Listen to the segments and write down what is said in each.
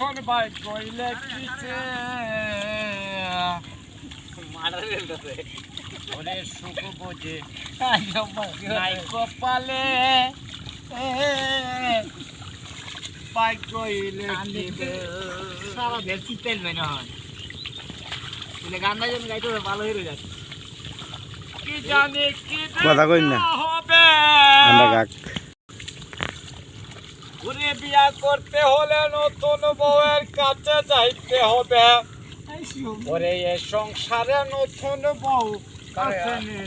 যখন ভাই কইলে কিছে ওরে সুখ বোঝে। নাই কপালে। ভাই কইলে কিছে সারা দেশ শীতের মেনে হয়। গান না যেন গাইতে ভালো হয়ে যাচ্ছে। কি জানি কি কথা কইন না। হবে? ঘুরে বিয়া করতে হলে নতুন বউয়ের কাছে যাইতে হবে। ওরে এ সংসারে নতুন বউ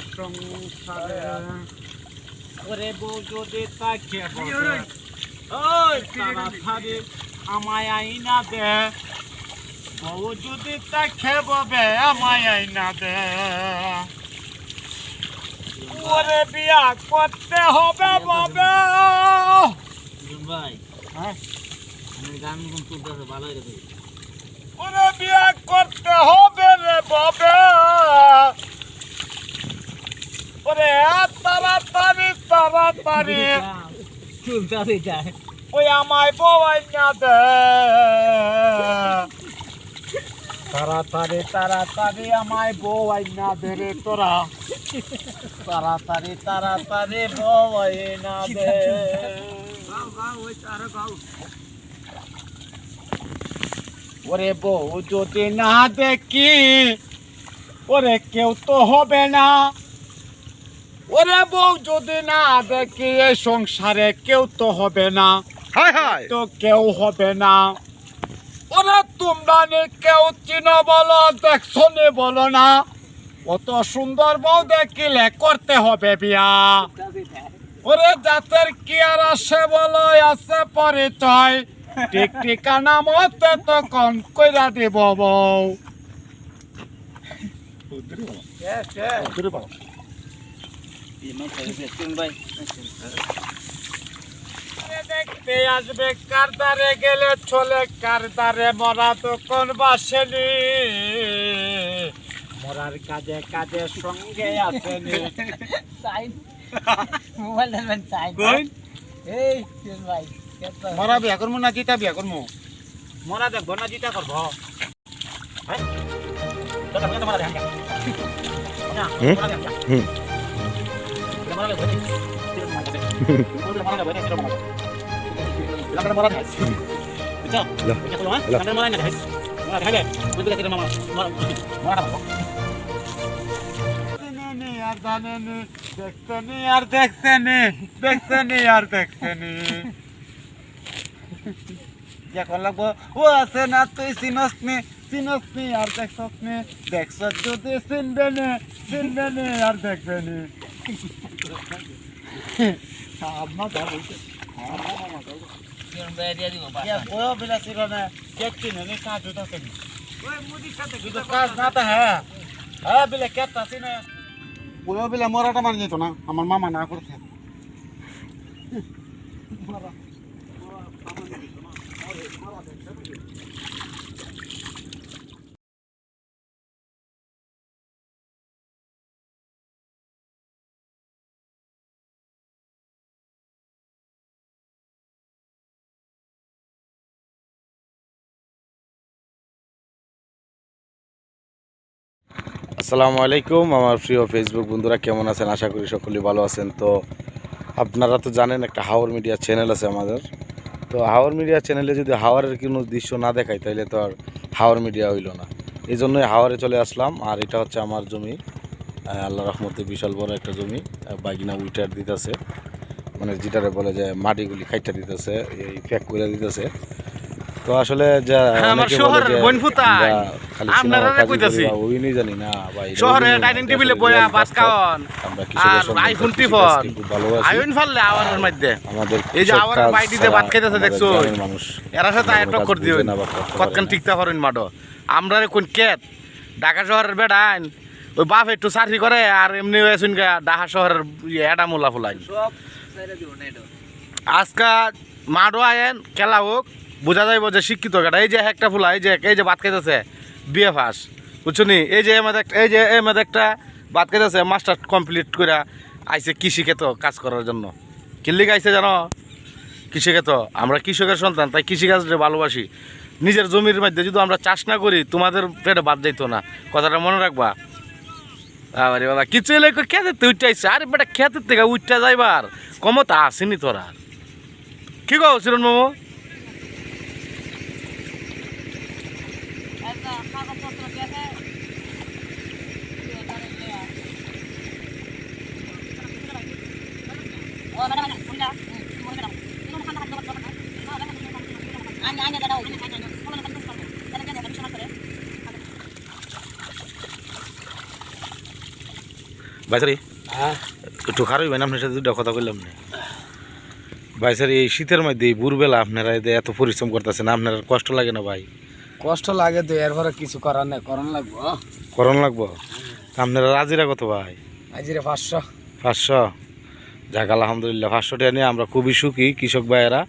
সংসারে। বউ যদি তাকে আমায় আইনা দে। বউ যদি আমায় আইনা দে। ওরে বিয়া করতে হবে ববে। গান ভালো ওরে বিয়া করতে হবে রে বাবে। ওরে তাড়াতাড়ি তাড়াতাড়ি। যায়। ওই আমায় বউয়াই না দে। তাড়াতাড়ি তাড়াতাড়ি আমায় বউয়াই না দে রে তোরা। তাড়াতাড়ি তাড়াতাড়ি বউয়াই না দে। ওরে বউ যদি না দেখি ওরে কেউ তো হবে না। ওরে বউ যদি না দেখি এই সংসারে কেউ তো হবে না। তো কেউ হবে না। ওরে তোমরা নে কেউ চিন বলো দেখছ নি বলো না। অত সুন্দর বউ দেখিলে করতে হবে বিয়া। ওরে জাতের কি আর আসে বলো, আছে পরিচয়। ঠিক ঠিকানা মতে তো কন কইরা দিব বউ। দেখতে আসবে কারদারে গেলে চলে কারদারে মরা বাসেনি। মরার কাজে কাজে সঙ্গে আসেনি। মোবাইল দেবেন সাইন কই? এই তিন ভাই কেতো মরা বিয়া করব না জিতা বিয়া করব মরা দেখব না জিতা করব হ্যাঁ? তোরা বিয়া তো মরা দেখা। না, হুম? মরা দেখা। হুম। এটা মরা দেখা, বুঝিস? এটা মরা দেখা। ওটা মরা দেখা, বুঝিস? এটা মরা দেখা। এটা মরা দেখা। বুঝছ? লো। এটা তো, হ্যাঁ? লো। এটা মরা দেখা। মরা দেখা, আর জানেনি, দেখতেনি আর দেখতেনি, দেখতেনি আর দেখতেনি। এখন লাগবো ও আছে না তুই চিনস নে চিনস নে আর দেখছস নে দেখছ যদি চিনবে নে চিনবে নে আর দেখবে নে আম্মা যা বলছে তিন ভাই দিয়ে দিব क्या वो बिला सिरो ওই বিলে মরাটা মারি যেত না। আমার মামা না করছে। আসসালামু আলাইকুম, আমার প্রিয় ফেসবুক বন্ধুরা, কেমন আছেন? আশা করি সকলেই ভালো আছেন। তো আপনারা তো জানেন, একটা হাওয়ার মিডিয়া চ্যানেল আছে আমাদের। তো হাওয়ার মিডিয়া চ্যানেলে যদি হাওয়ারের কোনো দৃশ্য না দেখাই তাহলে তো আর হাওয়ার মিডিয়া হইল না। এই জন্যই হাওয়ারে চলে আসলাম, আর এটা হচ্ছে আমার জমি। আল্লাহ রহমতে বিশাল বড় একটা জমি বাইগিনা উইটার দিতেছে। মানে যেটারে বলে যে মাটিগুলি খাইটা দিতেছে, এই প্যাক করে দিতেছে। তো আসলে যা হ্যাঁ, আমার শহরের বনফুতাই। আপনারা কইতাছি। ওই জানি না ভাই শহরে ডাইনিং টেবিলে বয়া ভাত আর আইফোন টিফন। আইন ফাললে আওয়ারের মধ্যে। আমাদের এই যে আওয়ারের বাইটিতে ভাত খাইতেছে দেখছ? মানুষ এরা সাথে কাজ করে দিও কতক্ষণ টিকতে পারেন মাডো। আমরা রে কোন কেত? ঢাকা শহরের বেড়াইন ওই বাপ একটু চাকরি করে আর এমনি শুন ঢাকা শহরের এটা মোলা ফুলাই আজকা মাডো আয়েন খেলা হোক বোঝা যাইব যে শিক্ষিত এই যে একটা ফুলা, এই যে এই যে ভাত খাইতেছে, বিয়ে ফাঁস। বুঝছ নি? এই যে এমন একটা এই যে এমন একটা ভাত খাইতেছে, মাস্টার কমপ্লিট করে আইসে কৃষি ক্ষেত কাজ করার জন্য। কিল্লিক আইছে জানো? কৃষিকে তো আমরা কৃষকের সন্তান, তাই কৃষিকাজটা ভালোবাসি। নিজের জমির মধ্যে যদি আমরা চাষ না করি, তোমাদের পেটে বাদ যাইতো না। কথাটা মনে রাখবা? আরে বাবা, কিছু এলে খেতে তো উঠটাইছে আরে বেটা, খেতের থেকে উঠটা যাইবার কমতা আসেনি তোরা কি চিরন মামু? ভাইসারি একটু খারাপ না আপনার সাথে দুটা কথা কইলাম না। ভাইসারি এই শীতের মধ্যে এই ভোরবেলা আপনারা এত পরিশ্রম করতেছেন আপনার কষ্ট লাগে না ভাই। কষ্ট লাগে তো এরপরে কিছু করার নেই করণ লাগবো। করণ লাগবো? আপনারা রাজিরা কত ভাই? হাজিরা পাঁচশো। পাঁচশো? যাক আলহামদুলিল্লাহ পাঁচশো টাকা নিয়ে আমরা খুবই সুখী কৃষক ভাইয়েরা।